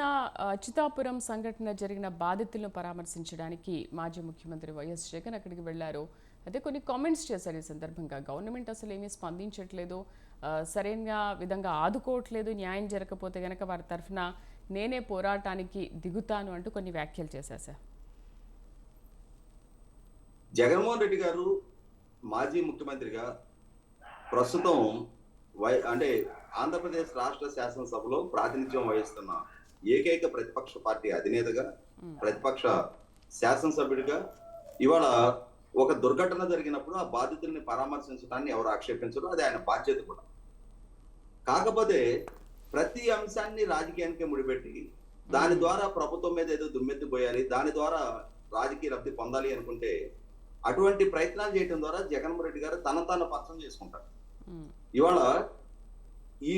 నిన్న చితాపురం సంఘటన జరిగిన బాధితులను పరామర్శించడానికి మాజీ ముఖ్యమంత్రి వైఎస్ జగన్ అక్కడికి వెళ్ళారు అయితే కొన్ని కామెంట్స్ చేశారు ఈ సందర్భంగా. గవర్నమెంట్ అసలు ఏమీ స్పందించట్లేదు. సరైన విధంగా ఆదుకోవట్లేదు. న్యాయం జరగకపోతే గనక వారి తరఫున నేనే పోరాటానికి దిగుతాను అంటూ కొన్ని వ్యాఖ్యలు చేశారు సార్. జగన్మోహన్ రెడ్డి గారు మాజీ ముఖ్యమంత్రిగా ప్రస్తుతం వై అంటే ఆంధ్రప్రదేశ్ రాష్ట్ర శాసనసభలో ప్రాతినిధ్యం వహిస్తున్న ఏకైక ప్రతిపక్ష పార్టీ అధినేతగా ప్రతిపక్ష శాసనసభ్యుడిగా ఇవాళ ఒక దుర్ఘటన జరిగినప్పుడు ఆ బాధితుల్ని పరామర్శించడాన్ని ఎవరు ఆక్షేపించరు అది ఆయన బాధ్యత కూడా. కాకపోతే ప్రతి అంశాన్ని రాజకీయానికి ముడిపెట్టి దాని ద్వారా ప్రభుత్వం మీద ఏదో దుమ్మెత్తి పోయాలి దాని ద్వారా రాజకీయ లబ్ధి పొందాలి అనుకుంటే అటువంటి ప్రయత్నాలు చేయడం ద్వారా జగన్మోహన్ రెడ్డి గారు తన తాను పక్షం చేసుకుంటారు. ఇవాళ ఈ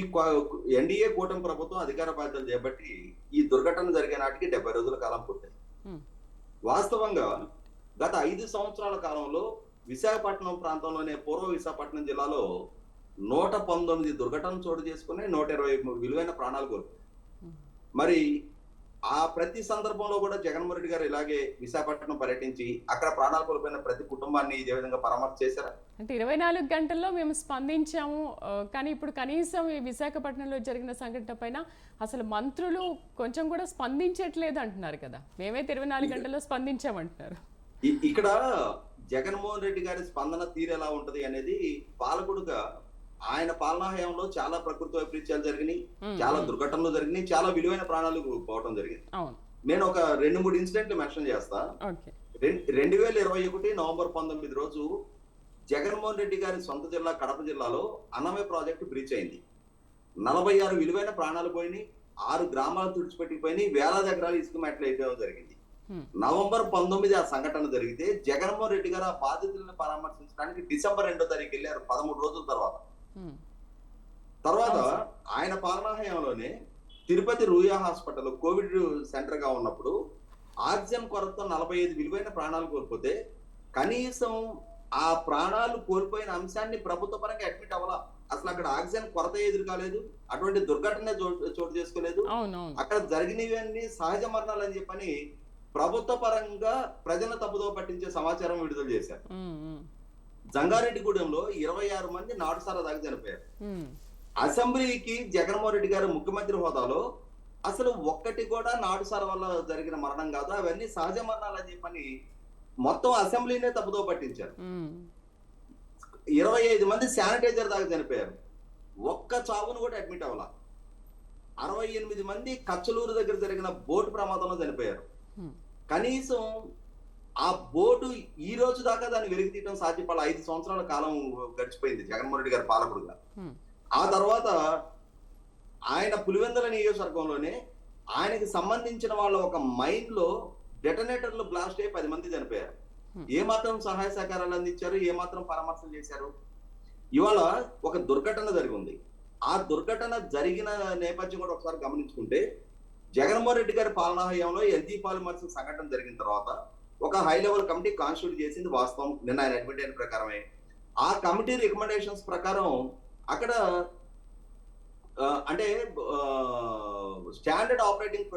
ఎన్డీఏ కూటమి ప్రభుత్వం అధికార బాధ్యతలు చేపట్టి ఈ దుర్ఘటన జరిగే నాటికి డెబ్బై రోజుల కాలం పూర్తయింది వాస్తవంగా గత ఐదు సంవత్సరాల కాలంలో విశాఖపట్నం ప్రాంతంలోనే పూర్వ విశాఖపట్నం జిల్లాలో నూట పంతొమ్మిది దుర్ఘటనలు చోటు చేసుకుని నూట ఇరవై విలువైన ప్రాణాలు కోల్పోయాయి. మరి ఆ ప్రతి సందర్భంలో కూడా జగన్మోహన్ రెడ్డి గారు ఇలాగే విశాఖపట్నం పర్యటించి అక్కడ ప్రాణాలు కోల్పోయిన ప్రతి కుటుంబాన్ని ఇదే విధంగా పరామర్శ చేశారా? అంటే ఇరవై నాలుగు గంటల్లో మేము స్పందించాము. కానీ ఇప్పుడు కనీసం ఈ విశాఖపట్నంలో జరిగిన సంఘటన పైన అసలు మంత్రులు కొంచెం కూడా స్పందించట్లేదు అంటున్నారు కదా. మేమైతే ఇరవై నాలుగు గంటల్లో స్పందించామంటున్నారు. ఇక్కడ జగన్మోహన్ రెడ్డి గారి స్పందన తీరు ఎలా ఉంటది అనేది పాలకుడుగా ఆయన పాలనా హయాంలో చాలా ప్రకృతి వైపరీత్యాలు జరిగినాయి చాలా. దుర్ఘటనలు జరిగినాయి చాలా విలువైన ప్రాణాలు పోవటం జరిగింది. నేను ఒక రెండు మూడు ఇన్సిడెంట్లు మెన్షన్ చేస్తా. రెండు వేల ఇరవై ఒకటి నవంబర్ పంతొమ్మిది రోజు జగన్మోహన్ రెడ్డి గారి సొంత జిల్లా కడప జిల్లాలో అన్నమయ్య ప్రాజెక్టు బ్రీచ్ అయింది. నలభై ఆరు విలువైన ప్రాణాలు పోయినాయి ఆరు గ్రామాలు తుడిచిపెట్టిపోయినాయి వేలాది ఎకరాలు ఇసుక మెట్లు అయిపోవడం జరిగింది. నవంబర్ పంతొమ్మిది ఆ సంఘటన జరిగితే జగన్మోహన్ రెడ్డి గారు ఆ బాధితులను పరామర్శించడానికి డిసెంబర్ రెండో తారీఖు వెళ్ళారు పదమూడు రోజుల తర్వాత. తర్వాత ఆయన పాలనా హయాంలోనే తిరుపతి రూయా హాస్పిటల్ కోవిడ్ సెంటర్గా ఉన్నప్పుడు ఆక్సిజన్ కొరతతో నలభై ఐదు విలువైన ప్రాణాలు కోల్పోతే కనీసం ఆ ప్రాణాలు కోల్పోయిన అంశాన్ని ప్రభుత్వ పరంగా అడ్మిట్ అవ్వాలా? అసలు అక్కడ ఆక్సిజన్ కొరత ఎదురు కాలేదు అటువంటి దుర్ఘటన చోటు చేసుకోలేదు. అక్కడ జరిగినవన్నీ సహజ మరణాలు అని చెప్పని ప్రభుత్వ పరంగా ప్రజల తప్పుదో పట్టించే సమాచారం విడుదల చేశారు. జంగారెడ్డిగూడెంలో ఇరవై ఆరు మంది నాటుసారా దాకా చనిపోయారు. అసెంబ్లీకి జగన్మోహన్ రెడ్డి గారు ముఖ్యమంత్రి హోదాలో అసలు ఒక్కటి కూడా నాటుసార వల్ల జరిగిన మరణం కాదు అవన్నీ సహజ మరణాలు అని చెప్పని మొత్తం అసెంబ్లీనే తప్పుదో పట్టించారు. ఇరవై ఐదు మంది శానిటైజర్ దాకా చనిపోయారు. ఒక్క చావును కూడా అడ్మిట్ అవ్వాల. అరవై ఎనిమిది మంది కచ్చలూరు దగ్గర జరిగిన బోటు ప్రమాదంలో చనిపోయారు. కనీసం ఆ బోటు ఈ రోజు దాకా దాన్ని వెలికి తీయడం సాధ్యపడాల ఐదు సంవత్సరాల కాలం గడిచిపోయింది జగన్మోహన్ రెడ్డి గారి పాలకుడుగా. ఆ తర్వాత ఆయన పులివెందల నియోజకవర్గంలోనే ఆయనకి సంబంధించిన వాళ్ళ ఒక మైండ్లో డెటనేటర్లు బ్లాస్ట్ అయ్యి పది మంది చనిపోయారు. ఏ మాత్రం సహాయ సహకారాలు అందించారు ఏ మాత్రం పరామర్శలు చేశారు? ఇవాళ ఒక దుర్ఘటన జరిగింది. ఆ దుర్ఘటన జరిగిన నేపథ్యం కూడా ఒకసారి గమనించుకుంటే జగన్మోహన్ రెడ్డి గారి పాలనా హయాంలో ఎల్జీ పాలిమర్స్ సంఘటన జరిగిన తర్వాత ఒక హై లెవెల్ కమిటీ కాన్స్టిట్యూట్ చేసింది వాస్తవం. నిన్న ఆయన అడ్మిట్ అయిన ప్రకారమే. ఆ కమిటీ రికమెండేషన్స్ ప్రకారం అక్కడ అంటే standard operating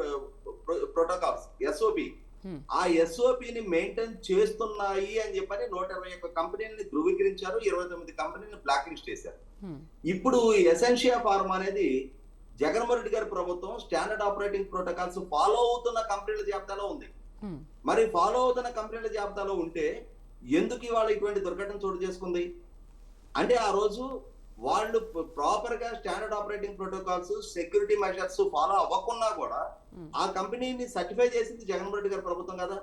protocols SOP Hmm. ఆ ఎస్ఓపిని మెయింటైన్ చేస్తున్నాయి అని చెప్పని నూట ఇరవై ఒక్క కంపెనీలని ధృవీకరించారు. ఇరవై తొమ్మిది కంపెనీలను బ్లాక్ లిస్ట్ చేశారు. ఉమ్, ఇప్పుడు ఎసెన్షియా ఫార్మ్ అనేది జగన్మోహన్ రెడ్డి గారి ప్రభుత్వం స్టాండర్డ్ ఆపరేటింగ్ ప్రోటోకాల్స్ ఫాలో అవుతున్న కంపెనీల జాబితాలో ఉంది. మరి ఫాలో అవుతున్న కంపెనీల జాబితాలో ఉంటే ఎందుకు ఇవాళ ఇటువంటి దుర్ఘటన చోటు చేసుకుంది? అంటే ఆ రోజు వాళ్ళు ప్రాపర్గా standard operating protocols security measures follow అవ్వకున్నా కూడా ఉమ్, ఆ కంపెనీని సర్టిఫై చేసింది జగన్మోహన్ రెడ్డి గారి ప్రభుత్వం కదా?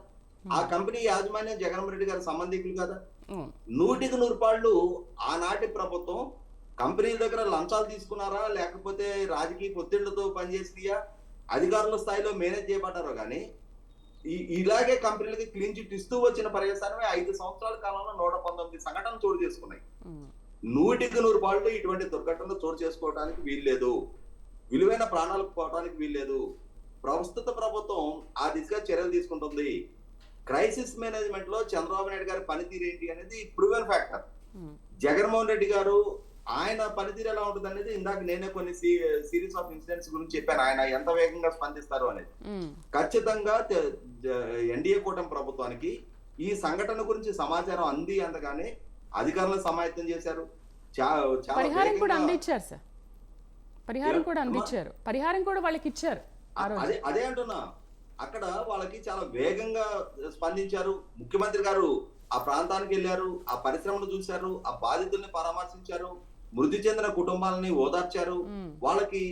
ఆ కంపెనీ యాజమాన్యం జగన్మోహన్ రెడ్డి గారి సంబంధికులు కదా? నూటికి నూరు పాళ్ళు ఆనాటి ప్రభుత్వం కంపెనీల దగ్గర లంచాలు తీసుకున్నారా? లేకపోతే రాజకీయ ఒత్తిళ్ళతో పనిచేసియా అధికారుల స్థాయిలో మేనేజ్ చేయబడ్డారో కానీ ఇలాగే కంపెనీలకి క్లీన్ చిట్ ఇస్తూ వచ్చిన పర్యవసానమే ఐదు సంవత్సరాల కాలంలో నూట పంతొమ్మిది సంఘటనలు చోటు చేసుకున్నాయి. నూటికి నూరు పాళ్ళు ఇటువంటి దుర్ఘటనలు చోటు చేసుకోవడానికి వీల్లేదు. విలువైన ప్రాణాలకు పోవడానికి వీల్లేదు. ప్రస్తుత ప్రభుత్వం ఆ దిశగా చర్యలు తీసుకుంటుంది. క్రైసిస్ మేనేజ్మెంట్లో చంద్రబాబు నాయుడు గారి పనితీరు ఏంటి అనేది ప్రూవెన్ ఫ్యాక్టర్. జగన్మోహన్ రెడ్డి గారు ఆయన పనితీరు ఎలా ఉంటుంది అనేది ఇందాక నేనే కొన్ని సిరీస్ ఆఫ్ ఇన్సిడెంట్స్ గురించి చెప్పాను. ఆయన ఎంత వేగంగా స్పందిస్తారు అనేది. ఖచ్చితంగా ఎన్డీఏ కూటమి ప్రభుత్వానికి ఈ సంఘటన గురించి సమాచారం అంది అందగానే అధికారులను సమాయత్తం చేశారు. పరిహారం కూడా అందించారు సార్. పరిహారం కూడా? అందించారు. పరిహారం కూడా వాళ్ళకి ఇచ్చారు అదే అదే అంటున్నా. అక్కడ వాళ్ళకి చాలా వేగంగా స్పందించారు. ముఖ్యమంత్రి గారు ఆ ప్రాంతానికి వెళ్ళారు ఆ పరిశ్రమను చూశారు ఆ బాధితుల్ని పరామర్శించారు. మృతి చెందిన కుటుంబాలని ఓదార్చారు. వాళ్ళకి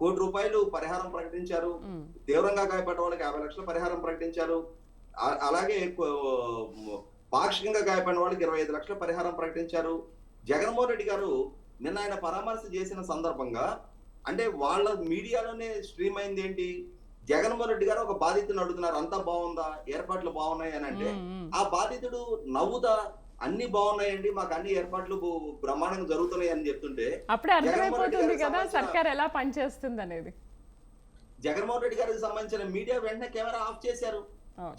కోటి రూపాయలు పరిహారం ప్రకటించారు. తీవ్రంగా గాయపడ్డ వాళ్ళకి యాభై లక్షల పరిహారం ప్రకటించారు. అలాగే పాక్షికంగా గాయపడిన వాళ్ళకి ఇరవై ఐదు లక్షల పరిహారం ప్రకటించారు. జగన్మోహన్ రెడ్డి గారు నిన్న ఆయన పరామర్శ చేసిన సందర్భంగా అంటే వాళ్ళ మీడియాలోనే స్ట్రీమ్ అయింది ఏంటి? జగన్మోహన్ రెడ్డి గారు ఒక బాధితుని అడుగుతున్నారు. అంతా బాగుందా? ఏర్పాట్లు బాగున్నాయి అని అంటే. ఆ బాధితుడు నవ్వుతా అన్ని బాగున్నాయండి మాకు అన్ని ఏర్పాట్లు బ్రహ్మాండంగా జరుగుతున్నాయి అని చెప్తుంటే అప్పుడే అర్థమైపోతుంది జగన్మోహన్ రెడ్డి కదా గారికి సర్కార్ ఎలా పనిచేస్తుంది అనేది జగన్మోహన్ రెడ్డి గారికి సంబంధించిన మీడియా వెంటనే కెమెరా ఆఫ్ చేశారు.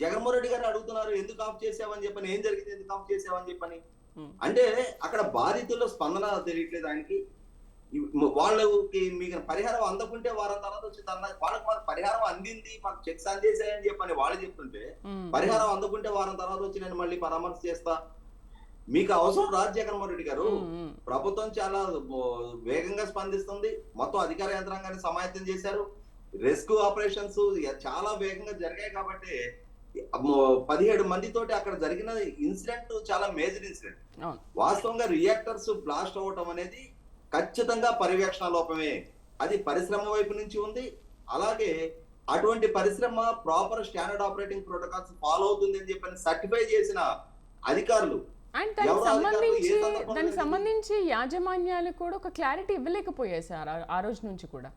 జగన్మోహన్ రెడ్డి గారు అడుగుతున్నారు ఎందుకు ఆఫ్ చేసావని చెప్పని ఏం జరిగింది ఎందుకు ఆఫ్ చేసావని చెప్పని. అంటే అక్కడ బాధితుల్లో స్పందన తెలియట్లేదు ఆయనకి. వాళ్ళకి మీకు పరిహారం అందకుంటే వారం తర్వాత వచ్చి తన వాళ్ళకి మాకు పరిహారం అందింది మాకు చెక్స్ అందేసాయని చెప్పని వాళ్ళు చెప్తుంటే పరిహారం అందుకుంటే వారం తర్వాత వచ్చి నేను మళ్ళీ పరామర్శ చేస్తా మీకు అవసరం రాదు జగన్మోహన్ రెడ్డి గారు. ప్రభుత్వం చాలా వేగంగా స్పందిస్తుంది. మొత్తం అధికార యంత్రాంగాన్ని సమాయత్తం చేశారు. రెస్క్యూ ఆపరేషన్స్ చాలా వేగంగా జరిగాయి కాబట్టి పదిహేడు మందితోటి అక్కడ జరిగిన ఇన్సిడెంట్ చాలా మేజర్ ఇన్సిడెంట్. వాస్తవంగా రియాక్టర్స్ బ్లాస్ట్ అవ్వటం అనేది ఖచ్చితంగా పర్యవేక్షణ లోపమే. అది పరిశ్రమ వైపు నుంచి ఉంది. అలాగే అటువంటి పరిశ్రమ proper standard operating protocols follow అవుతుంది అని చెప్పని సర్టిఫై చేసిన అధికారులు అండ్ దానికి సంబంధించి దానికి? సంబంధించి యాజమాన్యాలు కూడా ఒక క్లారిటీ ఇవ్వలేకపోయాయి సార్ ఆ- రోజు నుంచి కూడా.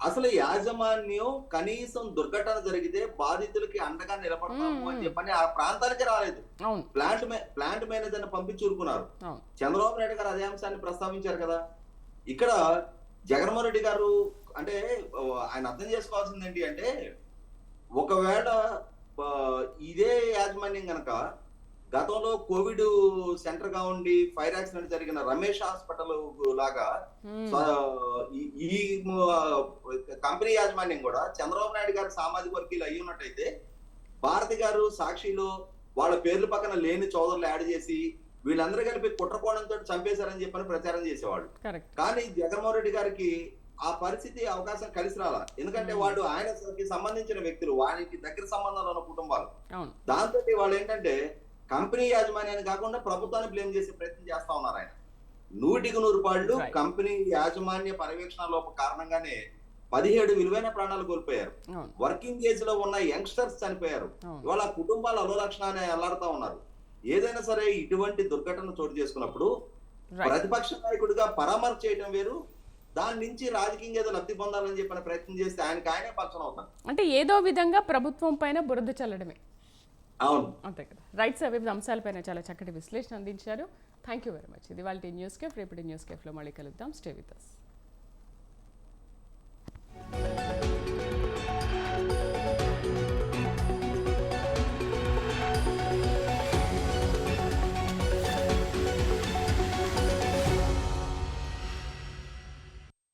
అసలు యాజమాన్యం కనీసం దుర్ఘటన జరిగితే బాధితులకి అండగా నిలబడతాము. అని చెప్పని ఆ ప్రాంతానికి రాలేదు. ప్లాంట్ ప్లాంట్ మేనేజర్ పంపించి ఊరుకున్నారు. చంద్రబాబు నాయుడు గారు అదే అంశాన్ని ప్రస్తావించారు కదా. ఇక్కడ జగన్మోహన్ రెడ్డి గారు అంటే ఆయన అర్థం చేసుకోవాల్సింది ఏంటి అంటే ఒకవేళ ఇదే యాజమాన్యం గనక గతంలో కోవిడ్ సెంటర్గా ఉండి ఫైర్ యాక్సిడెంట్ జరిగిన రమేష్ హాస్పిటల్ లాగా ఈ- కంపెనీ యాజమాన్యం కూడా చంద్రబాబు నాయుడు గారు సామాజిక వర్గీయులు అయ్యి ఉన్నట్టయితే భారతి గారు సాక్షిలో వాళ్ళ పేర్ల పక్కన లేని చౌదరులు యాడ్ చేసి వీళ్ళందరూ కలిపి కుట్రకోణంతో చంపేశారని చెప్పని ప్రచారం చేసేవాళ్ళు. కరెక్ట్. కానీ జగన్మోహన్ రెడ్డి గారికి ఆ పరిస్థితి అవకాశం కలిసి రాలా. ఎందుకంటే. వాళ్ళు ఆయనకి సంబంధించిన వ్యక్తులు వారికి దగ్గర సంబంధాలు ఉన్న కుటుంబాలు. దాంతో వాళ్ళు ఏంటంటే కంపెనీ యాజమాన్యాన్ని కాకుండా ప్రభుత్వాన్ని బ్లేమ్ చేసే ప్రయత్నం చేస్తా ఉన్నారు ఆయన. నూటికి నూరు పాళ్ళు. కంపెనీ యాజమాన్య పర్యవేక్షణ లోప కారణంగానే పదిహేడు విలువైన ప్రాణాలు కోల్పోయారు. వర్కింగ్ ఏజ్లో ఉన్న యంగ్స్టర్స్ చనిపోయారు. ఇవాళ కుటుంబాలు అలోలక్షణాన్ని అల్లాడుతా ఉన్నారు. ఏదైనా సరే ఇటువంటి దుర్ఘటన చోటు చేసుకున్నప్పుడు ప్రతిపక్ష నాయకుడిగా పరామర్శ చేయడం వేరు. దాని నుంచి రాజకీయంగా ఏదో లబ్ధి పొందాలని చెప్పిన ప్రయత్నం చేస్తే ఆయనకి ఆయనే పక్షం అవుతారు అంటే ఏదో విధంగా ప్రభుత్వం పైన బురద చల్లడమే. అవును. అంతే కదా. రైట్ సార్ వివిధ అంశాలపైన చాలా చక్కటి విశ్లేషణ అందించారు. థ్యాంక్ యూ వెరీ మచ్ ఇది వాళ్ళ న్యూస్ కేఫ్ రేపటి న్యూస్ కేఫ్లో మళ్ళీ కలుద్దాం. Stay with us